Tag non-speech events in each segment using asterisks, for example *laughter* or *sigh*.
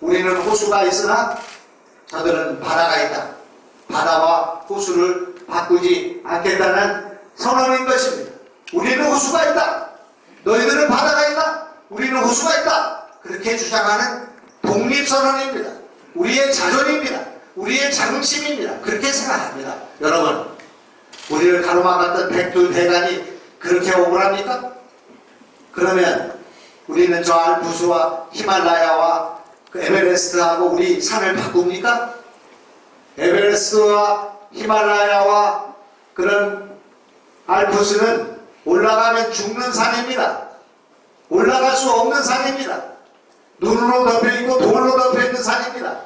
우리는 호수가 있으나 저들은 바다가 있다. 바다와 호수를 바꾸지 않겠다는 선언인 것입니다. 우리는 호수가 있다. 너희들은 바다가 있다. 우리는 호수가 있다. 그렇게 주장하는 독립선언입니다. 우리의 자존입니다. 우리의 자긍심입니다. 그렇게 생각합니다. 여러분, 우리를 가로막았던 백두대간이 그렇게 억울합니까? 그러면 우리는 저 알프스와 히말라야와 그 에베레스트하고 우리 산을 바꿉니까? 에베레스트와 히말라야와 그런 알프스는 올라가면 죽는 산입니다. 올라갈 수 없는 산입니다. 눈으로 덮여있고 돌로 덮여있는 산입니다.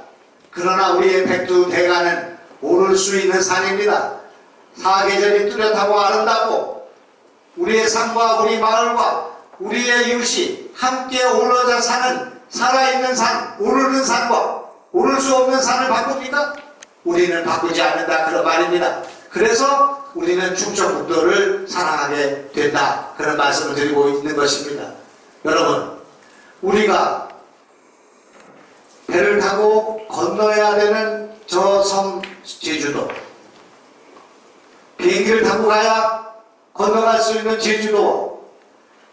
그러나 우리의 백두대간은 오를 수 있는 산입니다. 사계절이 뚜렷하고 아름다고 우리의 삶과 우리 마을과 우리의 이웃이 함께 어우러져 사는 살아있는 산, 오르는 산과 오를 수 없는 산을 바꿉니까? 우리는 바꾸지 않는다 그런 말입니다. 그래서 우리는 충청북도를 사랑하게 된다 그런 말씀을 드리고 있는 것입니다. 여러분, 우리가 배를 타고 건너야 되는 저 섬 제주도 비행기를 타고 가야 건너갈 수 있는 제주도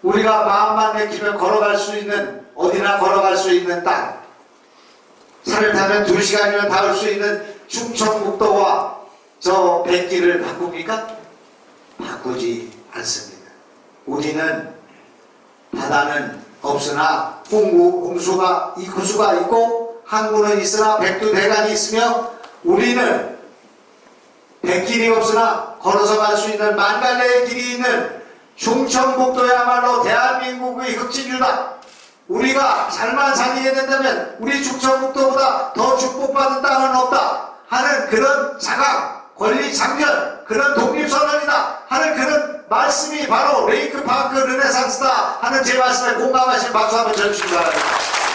우리가 마음만 내키면 걸어갈 수 있는 어디나 걸어갈 수 있는 땅 차를 타면 두 시간이면 닿을 수 있는 충청북도와 저 백기를 바꿉니까? 바꾸지 않습니다. 우리는 바다는 없으나 홍구, 홍수가, 이 호수가 있고 항구는 있으나 백두대간이 있으며 우리는 백길이 없으나 걸어서 갈 수 있는 만 갈래의 길이 있는 충청북도야말로 대한민국의 흑진유다. 우리가 잘만 살게 된다면 우리 충청북도보다 더 축복받은 땅은 없다 하는 그런 자각, 권리 장전, 그런 독립선언이다 하는 그런 말씀이 바로 레이크 파크 르네상스다 하는 제 말씀에 공감하신 박수 한번 쳐주시기 바랍니다.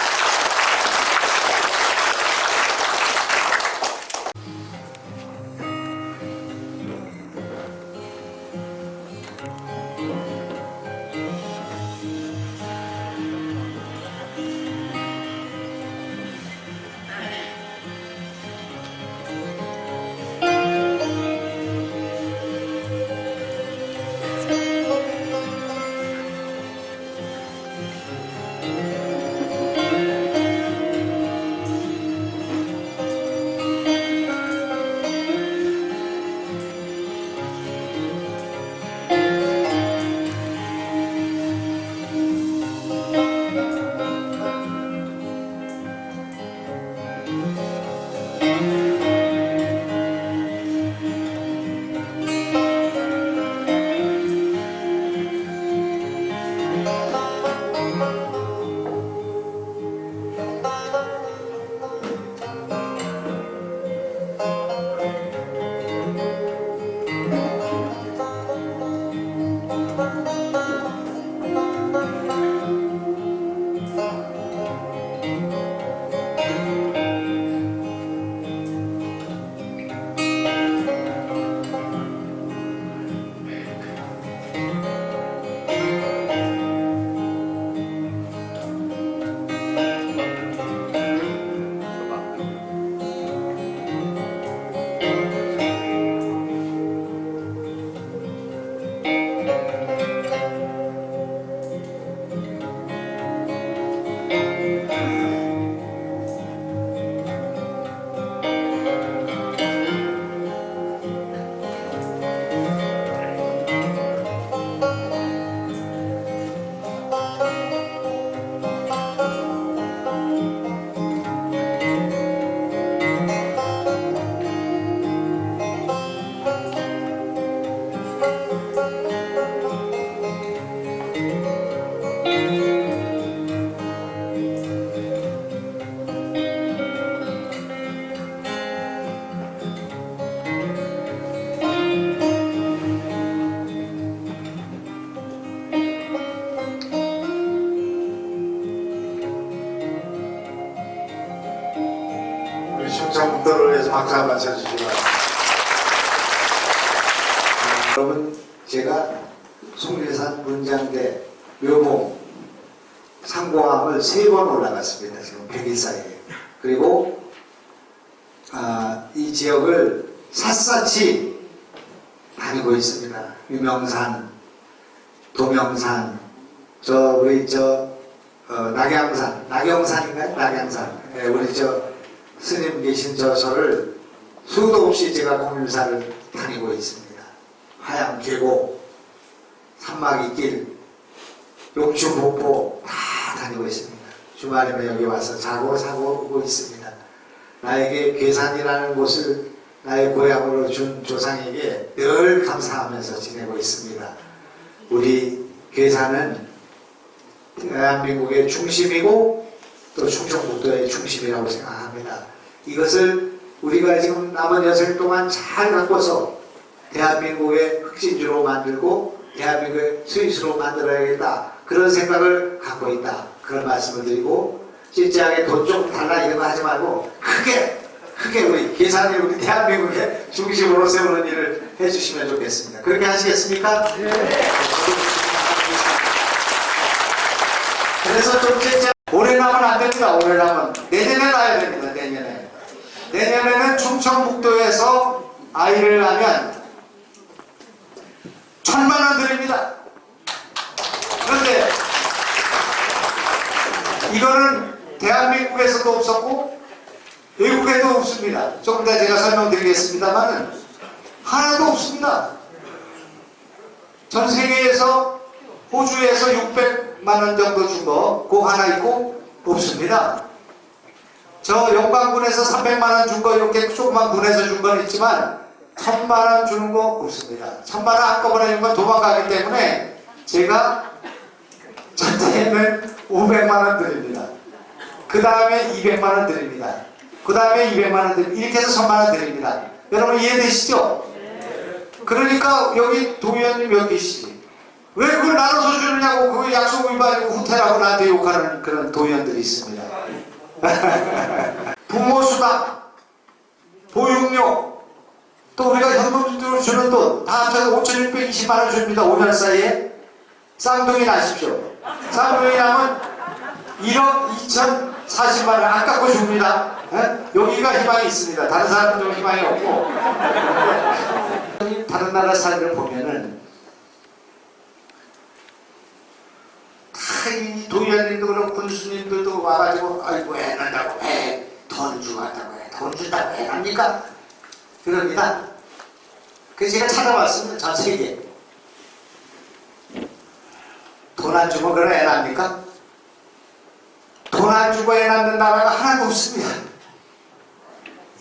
스님 계신 저 절을 수도 없이 제가 공일사를 다니고 있습니다. 하양 계곡, 산막이 길, 욕주 복보 다 다니고 있습니다. 주말이면 여기 와서 자고 사고 오고 있습니다. 나에게 괴산이라는 곳을 나의 고향으로 준 조상에게 늘 감사하면서 지내고 있습니다. 우리 괴산은 대한민국의 중심이고 또 충청북도의 중심이라고 생각합니다. 이것을 우리가 지금 남은 여생 동안 잘 갖고서 대한민국의 흑진주로 만들고 대한민국의 스위스로 만들어야겠다 그런 생각을 갖고 있다 그런 말씀을 드리고 진지하게 돈 좀 달라 이런 거 하지 말고 크게 크게 우리 계산이 우리 대한민국의 중심으로 세우는 일을 해주시면 좋겠습니다. 그렇게 하시겠습니까? 그래서 좀 진짜 올해 나면 안 됩니다. 올해 나면 내년에 나야 됩니다. 내년에 내년에는 충청북도에서 아이를 낳으면 천만 원 드립니다. 그런데 이거는 대한민국에서도 없었고 외국에도 없습니다. 조금 더 제가 설명드리겠습니다만은 하나도 없습니다. 전 세계에서 호주에서 600만 원 정도 준 거, 그 하나 있고 없습니다. 저 영광군에서 300만 원 준 거 이렇게 조그만 군에서 준 건 있지만 천만 원 주는 거 없습니다. 천만 원 한꺼번에 주면 도망가기 때문에 제가 전체에는 500만 원 드립니다. 그 다음에 200만 원 드립니다. 그 다음에 200만 원 드립니다. 이렇게 해서 1000만 원 드립니다. 여러분 이해되시죠? 그러니까 여기 도의원님 여기 계시지. 왜 그걸 나눠서 주느냐고 그 약속 위반이고 후퇴라고 나한테 욕하는 그런 도의원들이 있습니다. *laughs* 부모 수당, 보육료, 또 우리가 현금으로 주는 돈 다 합쳐서 5,620만 원 줍니다. 5년 사이에 쌍둥이 나십시오. 쌍둥이 나면 1억 2,040만 원 안 깎고 줍니다. 예? 여기가 희망이 있습니다. 다른 사람은 희망이 없고 *laughs* 다른 나라 사례를 보면 은 다이 도의원님도 그렇고 군수님들도 와가지고 아이고 애 난다고 애돈 주고 한다고 해돈 준다고 애 납니까? 그럽니다. 그래서 제가 찾아봤습니다. 전 세계 돈 안 주고 그런 애 납니까? 돈 안 주고 애 낳는 나라가 하나도 없습니다.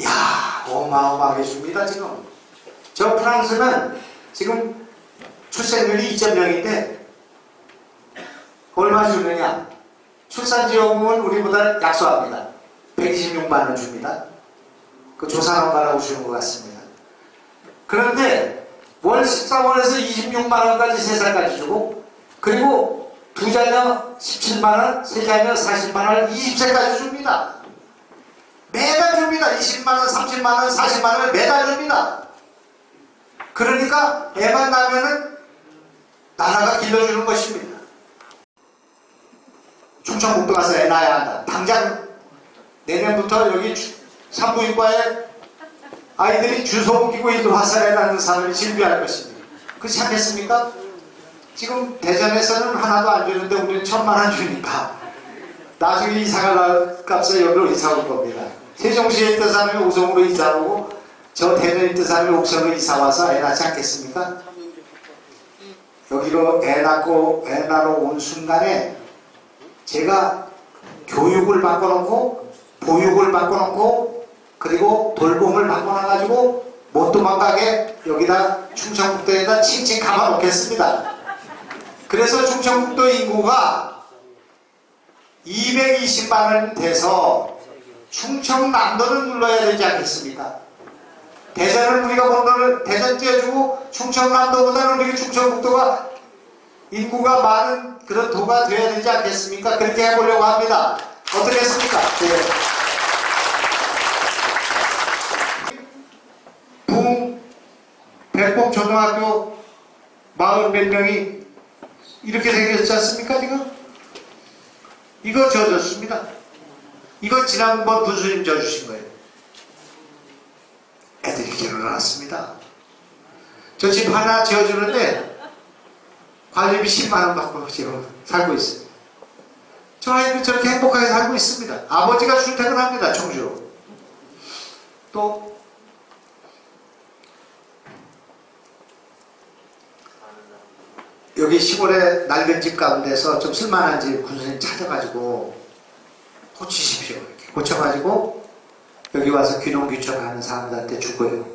야 어마어마하게 줍니다 지금. 저 프랑스는 지금 출생률이 2.0인데 얼마 주느냐? 출산지원금은 우리보다 약소합니다. 126만 원 줍니다. 그 조사한바라고 주는 것 같습니다. 그런데 월 14원에서 26만 원까지 세 살까지 주고 그리고 두 자녀 17만 원, 세 자녀 40만 원, 20세까지 줍니다. 매달 줍니다. 20만 원, 30만 원, 40만 원 매달 줍니다. 그러니까 애만 나면은 나라가 길러주는 것입니다. 충청북도 가서 애 낳아야 한다. 당장 내년부터 여기 주- 산부인과에 아이들이 주소 옮기고 일로 애 낳는 사람이 질비할 것입니다. 그렇지 않겠습니까? 지금 대전에서는 하나도 안 주는데 우리는 천만 원 주니까 나중에 이사가 날 값에 여기로 이사 올 겁니다. 세종시에 있던 사람이 우성으로 이사 오고 저 대전에 있던 사람이 옥천으로 이사 와서 애 낳지 않겠습니까? 여기로 애 낳고 애 낳으러 온 순간에 제가 교육을 바꿔놓고 보육을 바꿔놓고 그리고 돌봄을 바꿔놔가지고 못 도망가게 여기다 충청북도에다 칭칭 감아놓겠습니다. 그래서 충청북도 인구가 220만원 돼서 충청남도를 눌러야 되지 않겠습니까? 대전을 우리가 본다는 대전 띄워주고 충청남도보다는 우리 충청북도가 인구가 많은 그런 도가 되어야 되지 않겠습니까? 그렇게 해보려고 합니다. 어떻겠습니까? 네. 붕 백봉 초등학교 마을 몇 명이 이렇게 생겼지 않습니까 지금? 이거 지어줬습니다. 이거 지난번 군수님 지어주신 거예요. 애들이 결혼났습니다. 저 집 하나 지어주는데 관리비 10만 원 받고 지금 살고 있어요. 저 아이는 저렇게 행복하게 살고 있습니다. 아버지가 출퇴근합니다. 청주로. 또 여기 시골에 낡은 집 가운데서 좀 쓸만한 집 군수님 찾아가지고 고치십시오. 이렇게 고쳐가지고 여기 와서 귀농귀촌하는 사람들한테 주고요.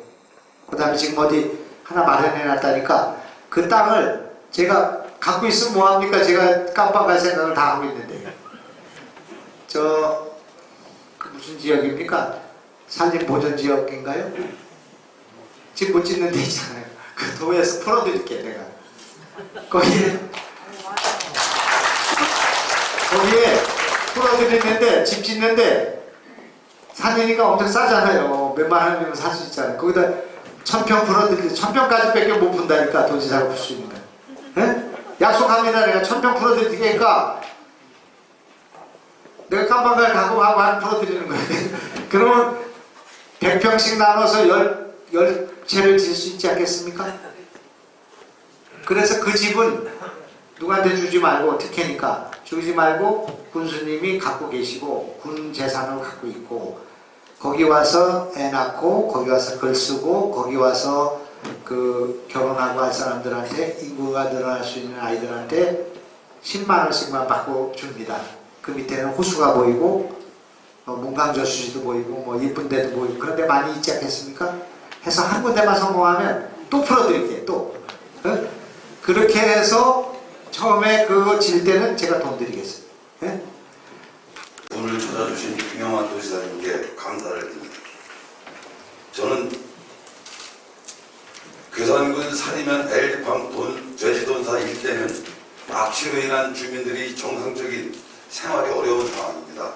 그 다음에 지금 어디 하나 마련해놨다니까 그 땅을 제가 갖고 있으면 뭐합니까? 제가 깜빡할 생각을 다 하고 있는데 저 그 무슨 지역입니까? 산림 보전 지역인가요? 집 못 짓는 데 있잖아요. 그 도에서 풀어드릴게 내가. 거기에 거기에 풀어드리는데 집 짓는데 산이니까 엄청 싸잖아요. 몇만 원이면 살 수 있잖아요. 거기다 천평 풀어드리 천평까지 밖에 못 푼다니까 도지사가 풀수 있는 약속합니다. 내가 천평 풀어드릴 테니까 내가 깜방갈 가고 한 풀어드리는 거예요. *laughs* 그러면 100평씩 나눠서 열, 열 채를 질수 있지 않겠습니까? 그래서 그 집은 누구한테 주지 말고 특혜니까 주지 말고 군수님이 갖고 계시고 군 재산을 갖고 있고 거기 와서 애 낳고 거기 와서 글 쓰고 거기 와서 그 결혼하고 할 사람들한테 인구가 늘어날 수 있는 아이들한테 10만 원씩만 받고 줍니다. 그 밑에는 호수가 보이고 어, 문강저수지도 보이고 뭐 이쁜 데도 보이고 그런데 많이 있지 않겠습니까? 해서 한 군데만 성공하면 또 풀어드릴게요. 또 어? 그렇게 해서 처음에 그거 질 때는 제가 돈 드리겠습니다. 예? 오늘 찾아주신 김영환 도지사님께 감사를 드립니다. 저는 괴산군 산이면 엘리팡 돈, 돼지돈사 일대는 악취로 인한 주민들이 정상적인 생활이 어려운 상황입니다.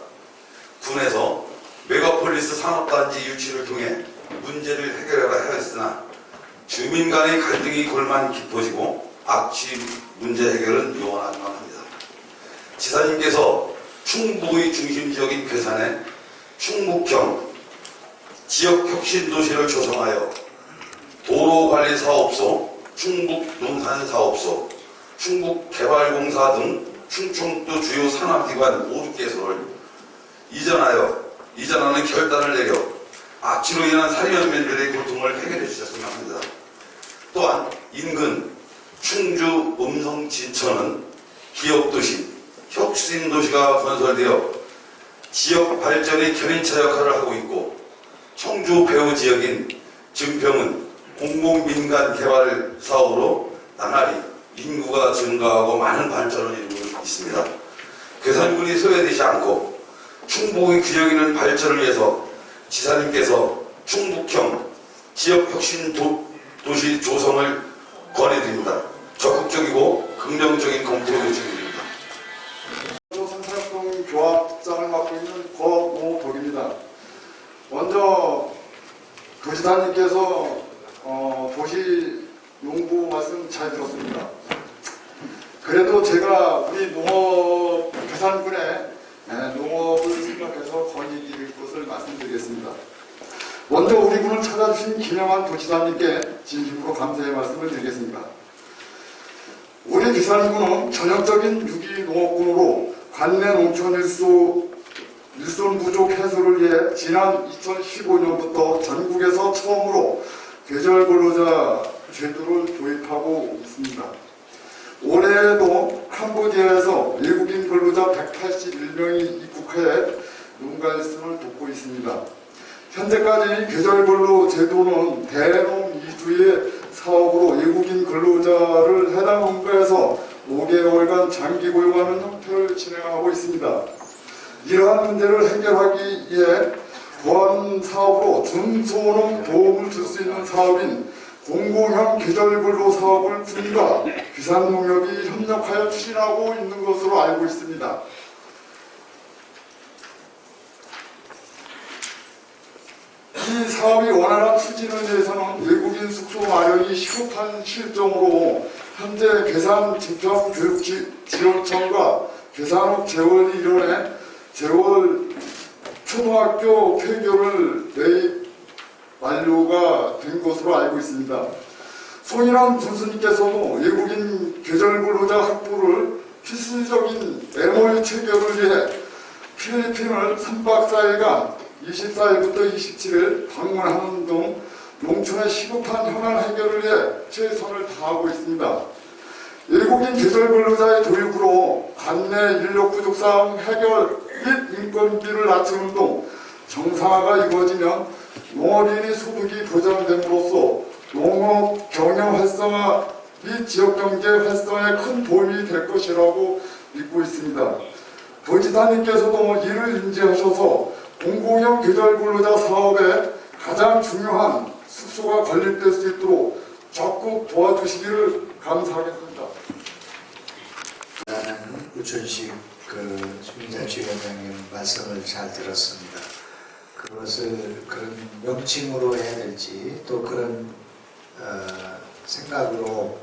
군에서 메가폴리스 산업단지 유치를 통해 문제를 해결해야 했으나 주민 간의 갈등이 골만 깊어지고 악취 문제 해결은 요원하기만 합니다. 지사님께서 충북의 중심 지역인 괴산에 충북형 지역 혁신 도시를 조성하여 도로관리사업소, 충북농산사업소, 충북개발공사 등 충청도 주요 산업기관 5개소를 이전하여 이전하는 결단을 내려 악취로 인한 사리연민들의 고통을 해결해 주셨으면 합니다. 또한 인근 충주 음성 진천은 기업도시, 혁신도시가 건설되어 지역 발전의 견인차 역할을 하고 있고 청주 배후 지역인 증평은 공공민간 개발 사업으로 나날이 인구가 증가하고 많은 발전을 이루고 있습니다. 괴산군이 소외되지 않고 충북의 균형 있는 발전을 위해서 지사님께서 충북형 지역혁신 도, 도시 조성을 권해드립니다. 적극적이고 긍정적인 검토 요청드립니다. 산사동 교합장을 맡고 있는 거모덕입니다. 먼저 도지사님께서 어, 도시 농부 말씀 잘 들었습니다. 그래도 제가 우리 농업 괴산군의 에, 농업을 생각해서 건의드릴 것을 말씀드리겠습니다. 먼저 우리 군을 찾아주신 김영환 도지사님께 진심으로 감사의 말씀을 드리겠습니다. 우리 기산군은 전형적인 유기 농업군으로 관내 농촌 일수 일손 부족 해소를 위해 지난 2015년부터 전국에서 처음으로 계절 근로자 제도를 도입하고 있습니다. 올해에도 캄보디아에서 외국인 근로자 181명이 입국해 농가일승을 돕고 있습니다. 현재까지 계절 근로 제도는 대농 이주의 사업으로 외국인 근로자를 해당 농가에서 5개월간 장기 고용하는 형태를 진행하고 있습니다. 이러한 문제를 해결하기 위해 보안 사업으로 중소농 도움을 줄 수 있는 사업인 공공형 계절근로 사업을 군과 귀산농협이 협력하여 추진하고 있는 것으로 알고 있습니다. 이 사업이 원활한 추진을 위해서는 외국인 숙소 마련이 시급한 실정으로 현재 지원청과 계산업 재원이 일원에 재월 초등학교 폐교를 내입 완료가 된 것으로 알고 있습니다. 송일환 군수님께서도 외국인 계절 근로자 확보를 필수적인 MOU 체결을 위해 필리핀을 3박 4일간 24일부터 27일 방문하는 등 농촌의 시급한 현안 해결을 위해 최선을 다하고 있습니다. 외국인 계절 근로자의 도입으로 관내 인력 부족 사항 해결 및 인건비를 낮추는 등 정상화가 이루어지면 농업인의 소득이 보장됨으로써 농업 경영 활성화 및 지역 경제 활성화에 큰 도움이 될 것이라고 믿고 있습니다. 도지사님께서도 이를 인지하셔서 공공형 계절 근로자 사업에 가장 중요한 숙소가 건립될 수 있도록 적극 도와주시기를 감사하겠습니다. 나는 우천식 그 주민자치위원장님 말씀을 잘 들었습니다. 그것을 그런 명칭으로 해야 될지 또 그런 어, 생각으로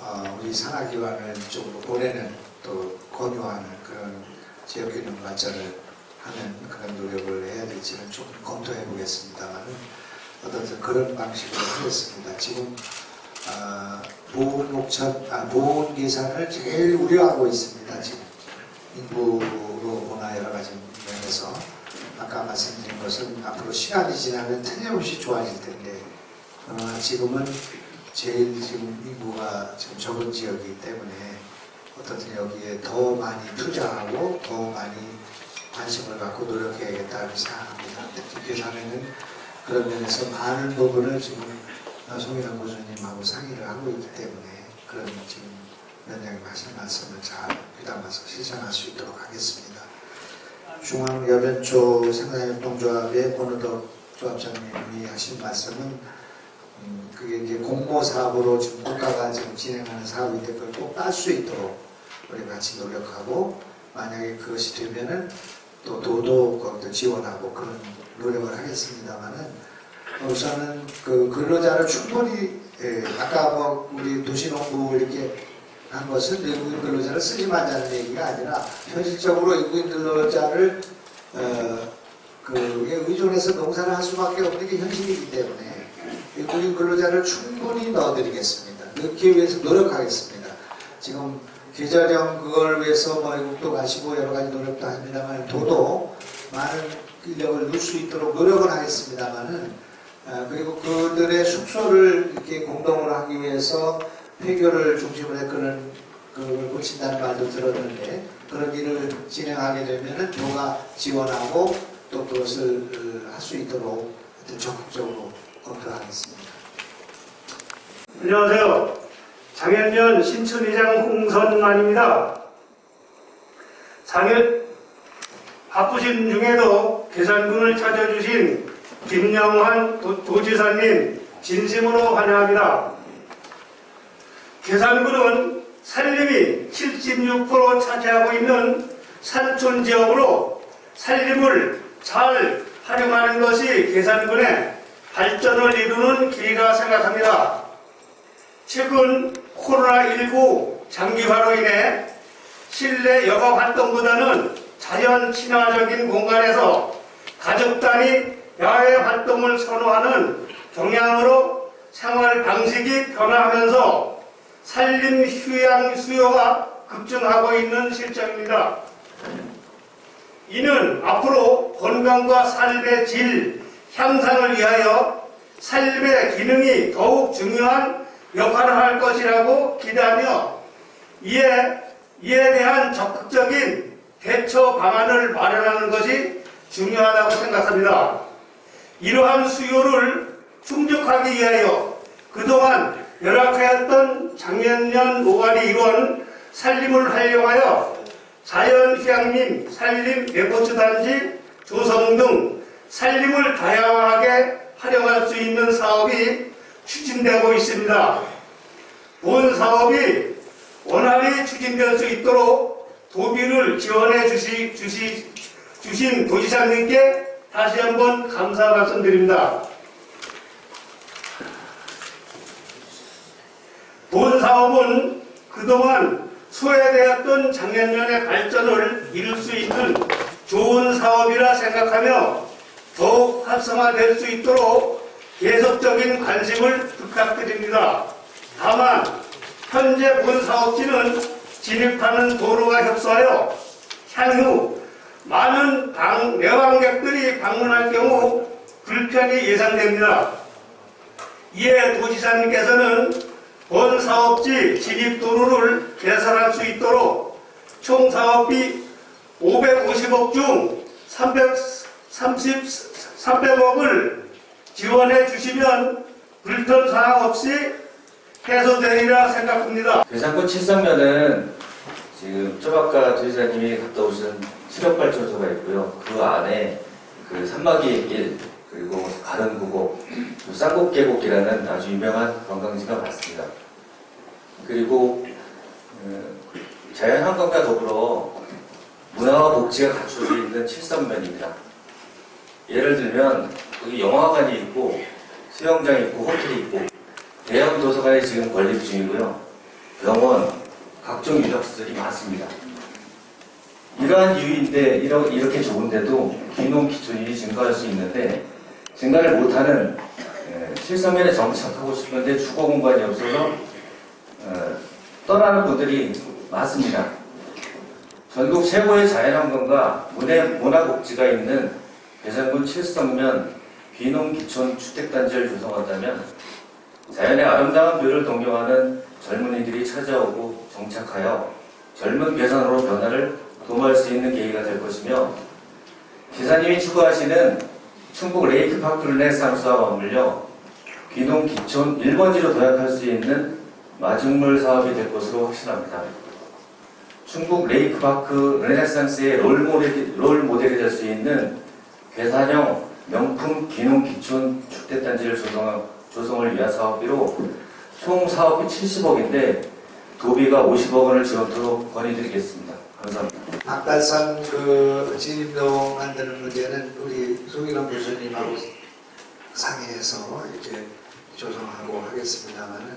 어, 우리 산하기관을 쪽으로 보내는 또 권유하는 그런 지역균형 발전을 하는 그런 노력을 해야 될지는 좀 검토해 보겠습니다만은 어떤 그런 방식으로 하겠습니다. 지금 아, 보훈 목천, 아, 보훈 계산을 제일 우려하고 있습니다. 지금 인구로 보나 여러 가지 면에서 아까 말씀드린 것은 앞으로 시간이 지나면 틀림없이 좋아질 텐데 어, 지금은 제일 지금 인구가 지금 적은 지역이기 때문에 어떻든 여기에 더 많이 투자하고 더 많이 관심을 갖고 노력해야겠다고 생각합니다. 특히 계산에는 그런 면에서 많은 부분을 지금 송일환 교수님하고 상의를 하고 있기 때문에 그런 지금 위원장님 하신 말씀을 잘 귀담아서 실천할 수 있도록 하겠습니다. 중앙여변초 생산협동조합의 권우덕 조합장님이 하신 말씀은 음, 그게 이제 공모 사업으로 지금 국가가 지금 진행하는 사업인데 그걸 꼭 딸 수 있도록 우리 같이 노력하고 만약에 그것이 되면은 또 도도 지원하고 그런 노력을 하겠습니다만은 우선은 그 근로자를 충분히 예, 아까 뭐 우리 도시농부 이렇게 한 것은 외국인 근로자를 쓰지 말자는 얘기가 아니라 현실적으로 외국인 근로자를 어, 그에 의존해서 농사를 할 수밖에 없는 게 현실이기 때문에 외국인 근로자를 충분히 넣어드리겠습니다. 넣기 위해서 노력하겠습니다. 지금 계절형 그걸 위해서 뭐 외국도 가시고 여러 가지 노력도 합니다만 도도 많은 인력을 넣을 수 있도록 노력을 하겠습니다만은 아, 그리고 그들의 숙소를 이렇게 공동으로 하기 위해서 폐교를 중심으로 해 그런 그걸 고친다는 말도 들었는데 그런 일을 진행하게 되면은 도가 지원하고 또 그것을 할 수 있도록 적극적으로 검토하겠습니다. 안녕하세요. 장현면 신천의장 홍선만입니다. 장현 바쁘신 중에도 계산군을 찾아주신 김영환 도, 도지사님 진심으로 환영합니다. 계산군은 산림이 76% 차지하고 있는 산촌 지역으로 산림을 잘 활용하는 것이 계산군의 발전을 이루는 길이라 생각합니다. 최근 코로나19 장기화로 인해 실내 여가 활동보다는 자연 친화적인 공간에서 가족 단위 야외 활동을 선호하는 경향으로 생활 방식이 변화하면서 산림 휴양 수요가 급증하고 있는 실정입니다. 이는 앞으로 건강과 삶의 질 향상을 위하여 삶의 기능이 더욱 중요한 역할을 할 것이라고 기대하며 이에 이에 대한 적극적인 대처 방안을 마련하는 것이 중요하다고 생각합니다. 이러한 수요를 충족하기 위하여 그동안 열악하였던 작년년 5월이 이루은 산림을 활용하여 자연휴양림, 산림 레포츠 단지 조성 등 산림을 다양하게 활용할 수 있는 사업이 추진되고 있습니다. 본 사업이 원활히 추진될 수 있도록 도비를 지원해 주시, 주시, 주신 도지사님께 다시 한번 감사 말씀드립니다. 본 사업은 그동안 소외되었던 작년년의 발전을 이룰 수 있는 좋은 사업이라 생각하며 더욱 활성화될 수 있도록 계속적인 관심을 부탁드립니다. 다만 현재 본 사업지는 진입하는 도로가 협소하여 향후 많은 방, 내방객들이 방문할 경우 불편이 예상됩니다. 이에 도지사님께서는 본 사업지 진입 도로를 개설할 수 있도록 총 사업비 550억 중 330, 300억을 지원해 주시면 불편 사항 없이 해소되리라 생각합니다. 괴산군 칠성면은 지금 좀 아까 도지사님이 갔다 오신 시력발전소가 있고요. 그 안에 그 산막이 길 그리고 가른구곡, 또 쌍곡계곡이라는 아주 유명한 관광지가 많습니다. 그리고 어, 자연환경과 더불어 문화와 복지가 갖춰져 있는 칠성면입니다. 예를 들면 여기 영화관이 있고 수영장이 있고 호텔이 있고 대형 도서관이 지금 건립 중이고요. 병원, 각종 유적지들이 많습니다. 이러한 이유인데 이렇게 좋은데도 귀농 기촌이 증가할 수 있는데 증가를 못하는 에, 실성면에 정착하고 싶은데 주거 공간이 없어서 어, 떠나는 분들이 많습니다. 전국 최고의 자연환경과 문화, 문화복지가 있는 괴산군 칠성면 귀농기촌 주택단지를 조성한다면 자연의 아름다운 묘를 동경하는 젊은이들이 찾아오고 정착하여 젊은 괴산으로 변화를 도모할 수 있는 계기가 될 것이며 기사님이 추구하시는 충북 레이크파크 르네상스와 맞물려 귀농 기촌 1번지로 도약할 수 있는 마중물 사업이 될 것으로 확신합니다. 충북 레이크파크 르네상스의 롤 모델이, 롤 모델이 될 수 있는 괴산형 명품 귀농 기촌 주택단지를 조성, 조성을 위한 사업비로 총 사업비 70억인데 도비가 50억 원을 지원토록 건의드리겠습니다. 감사합니다. 박달산 그 진입동 만드는 문제는 우리 송일원 교수님하고 상의해서 이렇게 조성하고 하겠습니다만은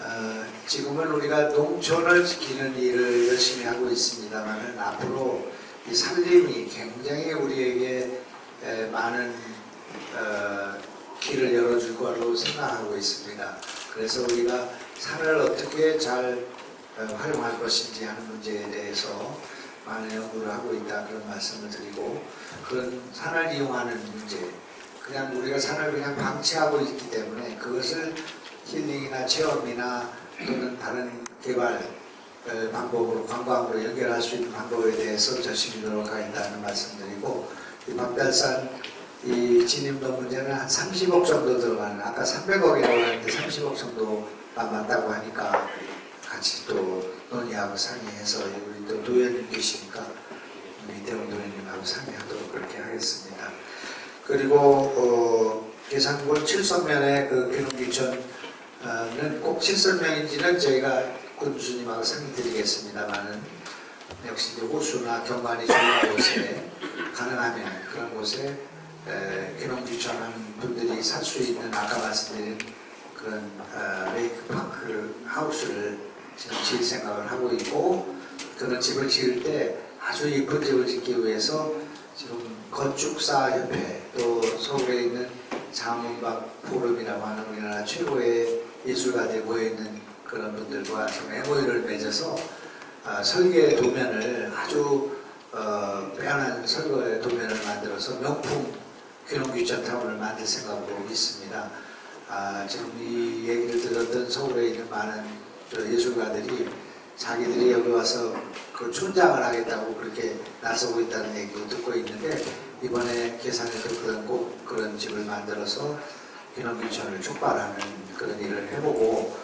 어, 지금은 우리가 농촌을 지키는 일을 열심히 하고 있습니다만은 앞으로 이 산림이 굉장히 우리에게 에, 많은 어, 길을 열어줄 거라고 생각하고 있습니다. 그래서 우리가 산을 어떻게 잘 어, 활용할 것인지 하는 문제에 대해서 많은 연구를 하고 있다 그런 말씀을 드리고 그런 산을 이용하는 문제 그냥 우리가 산을 그냥 방치하고 있기 때문에 그것을 힐링이나 체험이나 또는 다른 개발 어, 방법으로 관광으로 연결할 수 있는 방법에 대해서 열심히 노력하겠다는 말씀드리고 이 박달산 이 진입도 문제는 한 30억 정도 들어가는 아까 300억이라고 하는데 30억 정도만 맞다고 하니까 같이 또 논의하고 상의해서 우리 또 도현님 계시니까 이태원 도현님하고 상의하도록 그렇게 하겠습니다. 그리고 어, 계산군 칠성면의 그 귀농기촌은 꼭 칠성면인지는 저희가 군수님하고 상의드리겠습니다만은 역시 호수나 경관이 좋은 곳에 가능하면 그런 곳에 에, 귀농귀촌하는 분들이 살 수 있는 아까 말씀드린 그런 어, 레이크 파크 하우스를 지금 지을 생각을 하고 있고 그런 집을 지을 때 아주 이쁜 집을 짓기 위해서 지금 건축사 협회 또 서울에 있는 자문박 포럼이라고 하는 우리나라 최고의 예술가들이 모여있는 그런 분들과 좀 MOU를 맺어서 아, 설계 도면을 아주 어, 빼어난 설계 도면을 만들어서 명품 귀농귀촌 타운을 만들 생각으로 있습니다. 아, 지금 이 얘기를 들었던 서울에 있는 많은 그 예술가들이 자기들이 여기 와서 그 촌장을 하겠다고 그렇게 나서고 있다는 얘기를 듣고 있는데 이번에 계산해서 그런 꼭 그런 집을 만들어서 귀농귀촌을 촉발하는 그런 일을 해보고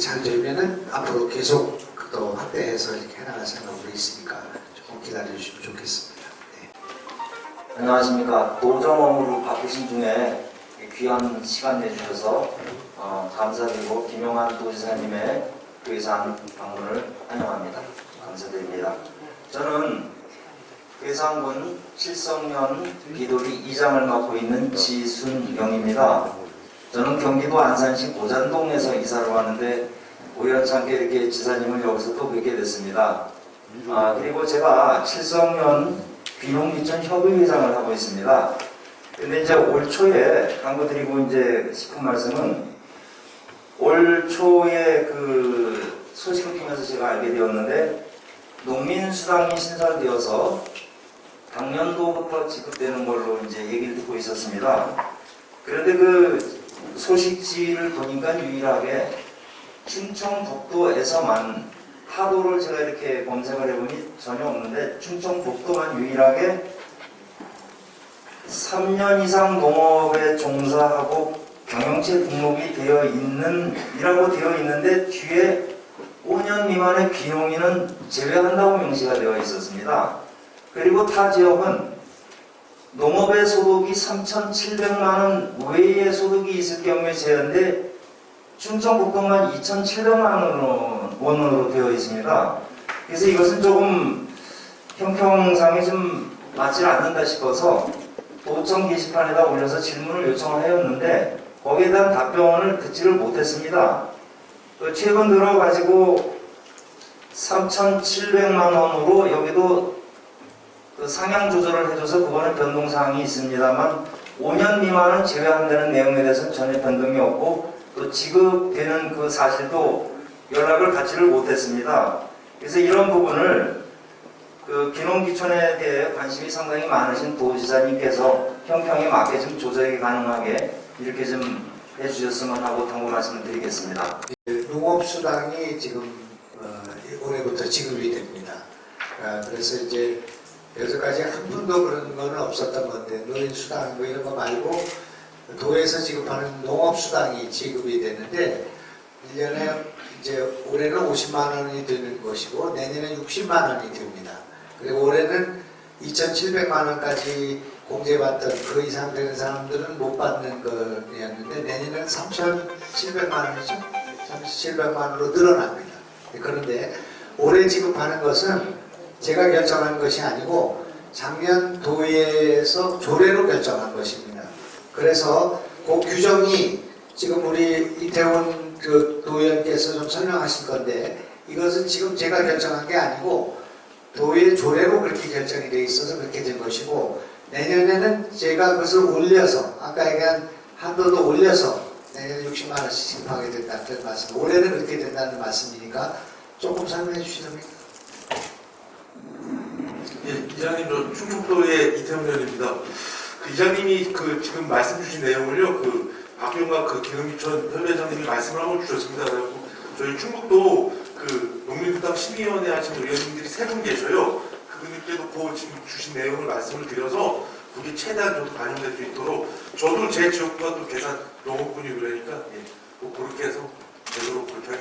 잘 되면은 앞으로 계속 또 확대해서 이렇게 해나갈 생각으로 있으니까 조금 기다려주시면 좋겠습니다. 네. 안녕하십니까. 노정원으로 바꾸신 중에 귀한 시간 내주셔서 어, 감사드리고 김용환 도지사님의 괴산 방문을 환영합니다. 감사드립니다. 저는 괴산군 칠성면 비돌이 이장을 맡고 있는 지순영입니다. 저는 경기도 안산시 고잔동에서 이사를 왔는데 우연찮게 이렇게 지사님을 여기서 또 뵙게 됐습니다. 아, 그리고 제가 칠성면 귀농기촌 협의회장을 하고 있습니다. 근데 이제 올 초에 당부드리고 이제 싶은 말씀은 올 초에 그 소식을 통해서 제가 알게 되었는데 농민수당이 신설되어서 당년도부터 지급되는 걸로 이제 얘기를 듣고 있었습니다. 그런데 그 소식지를 보니까 유일하게 충청북도에서만 파도를 제가 이렇게 검색을 해보니 전혀 없는데 충청북도만 유일하게 3년 이상 농업에 종사하고 경영체 등록이 되어 있는 이라고 되어 있는데 뒤에 5년 미만의 비농인은 제외한다고 명시가 되어 있었습니다. 그리고 타 지역은 농업의 소득이 3,700만 원 외의 소득이 있을 경우에 제한데 충청북도만 2,700만 원으로 되어 있습니다. 그래서 이것은 조금 형평상에 좀 맞지 않는다 싶어서 도청 게시판에다 올려서 질문을 요청을 하였는데 거기에 대한 답변을 듣지를 못했습니다. 그 최근 들어 가지고 3,700만 원으로 여기도 그 상향 조절을 해줘서 그거는 변동사항이 있습니다만 5년 미만은 제외한다는 내용에 대해서는 전혀 변동이 없고 또 지급되는 그 사실도 연락을 받지를 못했습니다. 그래서 이런 부분을 그 기농기촌에 대해 관심이 상당히 많으신 도지사님께서 형평에 맞게 좀 조정이 가능하게 이렇게 좀 해주셨으면 하고 당부 말씀을 드리겠습니다. 농업수당이 지금 어, 올해부터 지급이 됩니다. 아, 그래서 이제 여태까지 한 번도 그런 거는 없었던 건데 노인수당 뭐 이런 거 말고 도에서 지급하는 농업수당이 지급이 되는데 1년에 이제 올해는 50만 원이 되는 것이고 내년에 60만 원이 됩니다. 그리고 올해는 2,700만 원까지 공제받던 그 이상 되는 사람들은 못 받는 거였는데 내년에는 3,700만 원이죠. 3,700만 원으로 늘어납니다. 그런데 올해 지급하는 것은 제가 결정한 것이 아니고 작년 도의회에서 조례로 결정한 것입니다. 그래서 그 규정이 지금 우리 이태원 그 도의원께서 좀 설명하실 건데 이것은 지금 제가 결정한 게 아니고 도의 조례로 그렇게 결정이 돼 있어서 그렇게 된 것이고 내년에는 제가 그것을 올려서 아까 얘기한 한도도 올려서 내년에 60만 원씩 지급하게 된다는 말씀 올해는 그렇게 된다는 말씀이니까 조금 설명해 주시렵니까? 예, 이장님 저 충청도의 이태영 의원입니다. 그 이장님이 그 지금 말씀 주신 내용을요, 그 박용과 그 기능기천 협의회장님이 말씀을 하고 주셨습니다. 저희 충북도 그 농민수당 심의위원회 하시는 의원님들이 세 분 계셔요. 그분들께도 그 지금 주신 내용을 말씀을 드려서 그게 최대한 좀 반영될 수 있도록 저도 제 지역구가 또 계산 농업군이 그러니까 예, 꼭 그렇게 해서 되도록 그렇게 하겠습니다.